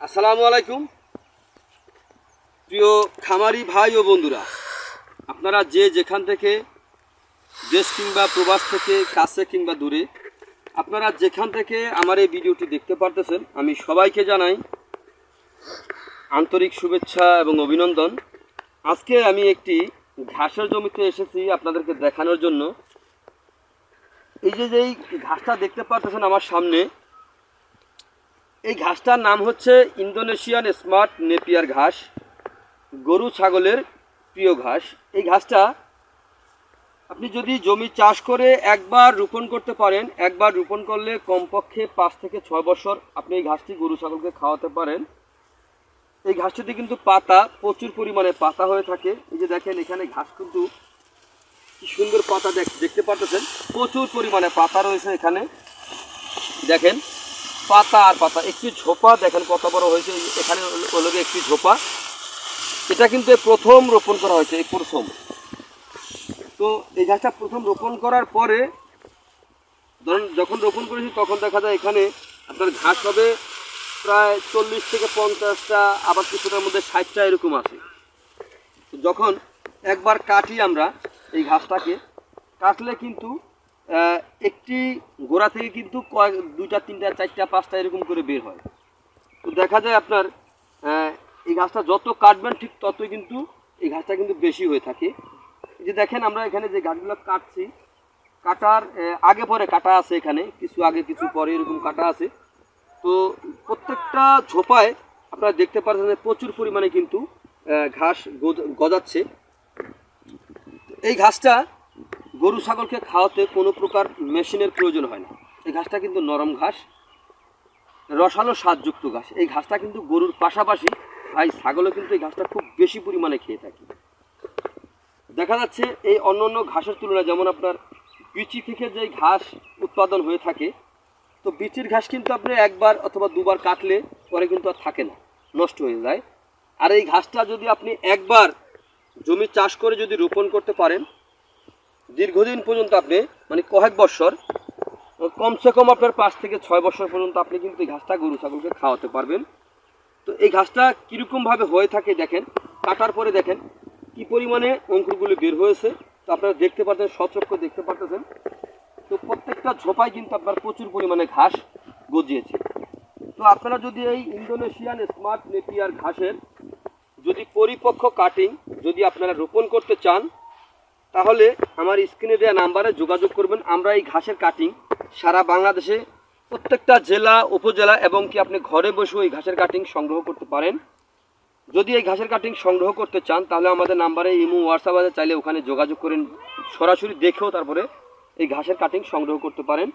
আসসালামু আলাইকুম। প্রিয় খামারি ভাই ও বন্ধুরা, আপনারা যে যেখান থেকে দেশ কিংবা প্রবাস থেকে কাছে কিংবা দূরে, আপনারা যেখান থেকে আমার এই ভিডিওটি দেখতে পারতেছেন, আমি সবাইকে জানাই আন্তরিক শুভেচ্ছা এবং অভিনন্দন। আজকে আমি একটি ঘাসের জমিতে এসেছি আপনাদেরকে দেখানোর জন্য। এই যে যেই ঘাসটা দেখতে পারতেছেন আমার সামনে এই ঘাসটার নাম হচ্ছে ইন্দোনেশিয়ান স্মার্ট নেপিয়ার ঘাস, গরু ছাগলের প্রিয় ঘাস। এই ঘাসটা আপনি যদি জমি চাষ করে একবার রোপণ করতে পারেন, একবার রোপণ করলে কমপক্ষে পাঁচ থেকে ছয় বছর আপনি এই ঘাসটি গরু ছাগলকে খাওয়াতে পারেন। এই ঘাসটিতে কিন্তু পাতা, প্রচুর পরিমাণে পাতা হয়ে থাকে। এই যে দেখেন, এখানে ঘাস কিন্তু কি সুন্দর পাতা দেখ দেখতে পারতেছেন। প্রচুর পরিমাণে পাতা রয়েছে এখানে। দেখেন পাতা আর পাতা, একটি ঝোপা, দেখেন কত বড় হয়েছে এখানে গিয়ে একটি ঝোপা। এটা কিন্তু প্রথম রোপণ করা হয়েছে, এই প্রথম। তো এই গাছটা প্রথম রোপণ করার পরে, ধরুন যখন রোপণ করেছি, তখন দেখা যায় এখানে আপনার ঘাস হবে প্রায় চল্লিশ থেকে পঞ্চাশটা, আবার কিছুটার মধ্যে ষাটটা এরকম আছে। যখন একবার কাটি আমরা এই ঘাসটাকে, কাটলে কিন্তু একটি গোড়া থেকে কিন্তু কয়েক, দুইটা, তিনটা, চারটা, পাঁচটা এরকম করে বের হয়। তো দেখা যায় আপনার এই ঘাসটা যত কাটবেন ঠিক ততই কিন্তু এই ঘাসটা কিন্তু বেশি হয়ে থাকে। যে দেখেন আমরা এখানে যে ঘাসগুলো কাটছি, কাটার আগে পরে কাটা আছে এখানে, কিছু আগে, কিছু পরে এরকম কাটা আছে। তো প্রত্যেকটা ঝোপায় আপনারা দেখতে পাচ্ছেন প্রচুর পরিমাণে কিন্তু ঘাস গজাচ্ছে। এই ঘাসটা গরু ছাগলকে খাওয়াতে কোনো প্রকার মেশিনের প্রয়োজন হয় না। এই ঘাসটা কিন্তু নরম ঘাস, রসালো স্বাদযুক্ত ঘাস। এই ঘাসটা কিন্তু গরুর পাশাপাশি ভাই ছাগলও কিন্তু এই ঘাসটা খুব বেশি পরিমাণে খেয়ে থাকে। দেখা যাচ্ছে এই অন্য অন্য ঘাসের তুলনায়, যেমন আপনার বিচি থেকে যে ঘাস উৎপাদন হয়ে থাকে, তো বিচির ঘাস কিন্তু আপনি একবার অথবা দুবার কাটলে পরে কিন্তু আর থাকে না, নষ্ট হয়ে যায়। আর এই ঘাসটা যদি আপনি একবার জমি চাষ করে যদি রোপণ করতে পারেন দীর্ঘদিন পর্যন্ত আপনি মানে কয়েক বছর, কমসে কম আপনার পাঁচ থেকে ছয় বছর পর্যন্ত আপনি কিন্তু এই ঘাসটা গরু, ছাগলকে খাওয়াতে পারবেন। তো এই ঘাসটা কীরকমভাবে হয়ে থাকে দেখেন, কাটার পরে দেখেন কি পরিমাণে অঙ্কুরগুলি বের হয়েছে, তো আপনারা দেখতে পাচ্ছেন সচক্ষ দেখতে পারতেছেন। তো প্রত্যেকটা ঝোপায় কিন্তু আপনার প্রচুর পরিমাণে ঘাস গজিয়েছে। তো আপনারা যদি এই ইন্দোনেশিয়ান স্মার্ট নেপিয়ার ঘাসের যদি পরিপক্ক কাটিং যদি আপনারা রোপণ করতে চান তাহলে আমার স্ক্রিনে দেওয়া নাম্বারে যোগাযোগ করবেন। আমরা এই ঘাসের কাটিং সারা বাংলাদেশে, প্রত্যেকটা জেলা, উপজেলা এবং কি আপনি ঘরে বসেও এই ঘাসের কাটিং সংগ্রহ করতে পারেন। যদি এই ঘাসের কাটিং সংগ্রহ করতে চান, তাহলে আমাদের নাম্বারে ইমো হোয়াটসঅ্যাপ আছে, চাইলে ওখানে যোগাযোগ করেন। সরাসরি দেখেও তারপরে এই ঘাসের কাটিং সংগ্রহ করতে পারেন।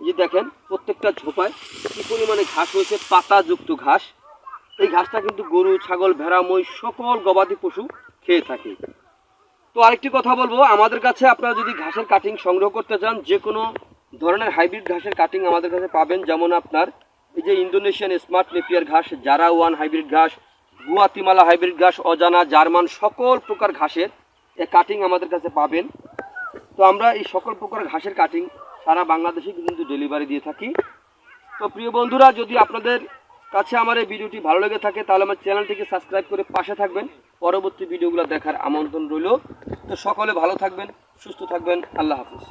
যে দেখেন, প্রত্যেকটা ঝোপায় কী পরিমাণে ঘাস হয়েছে? পাতাযুক্ত ঘাস। এই ঘাসটা কিন্তু গরু, ছাগল, ভেড়া মই সকল গবাদি পশু খেয়ে থাকে। তো আরেকটি কথা বলব, আমাদের কাছে আপনারা যদি ঘাসের কাটিং সংগ্রহ করতে চান যে কোনো ধরনের হাইব্রিড ঘাসের কাটিং আমাদের কাছে পাবেন, যেমন আপনার এই যে ইন্দোনেশিয়ান স্মার্ট নেপিয়ার ঘাস জারা ওয়ান হাইব্রিড ঘাস, গুয়াতিমালা হাইব্রিড ঘাস, অজানা, জার্মান, সকল প্রকার ঘাসের কাটিং আমাদের কাছে পাবেন। তো আমরা এই সকল প্রকার ঘাসের কাটিং সারা বাংলাদেশে কিন্তু ডেলিভারি দিয়ে থাকি। তো প্রিয় বন্ধুরা, যদি আপনাদের কাছে আমার এই ভিডিওটি ভালো লেগে থাকে, তাহলে আমার চ্যানেলটিকে সাবস্ক্রাইব করে পাশে থাকবেন। পরবর্তী ভিডিওগুলো দেখার আমন্ত্রণ রইল। তো সকলে ভালো থাকবেন, সুস্থ থাকবেন। আল্লাহ হাফিজ।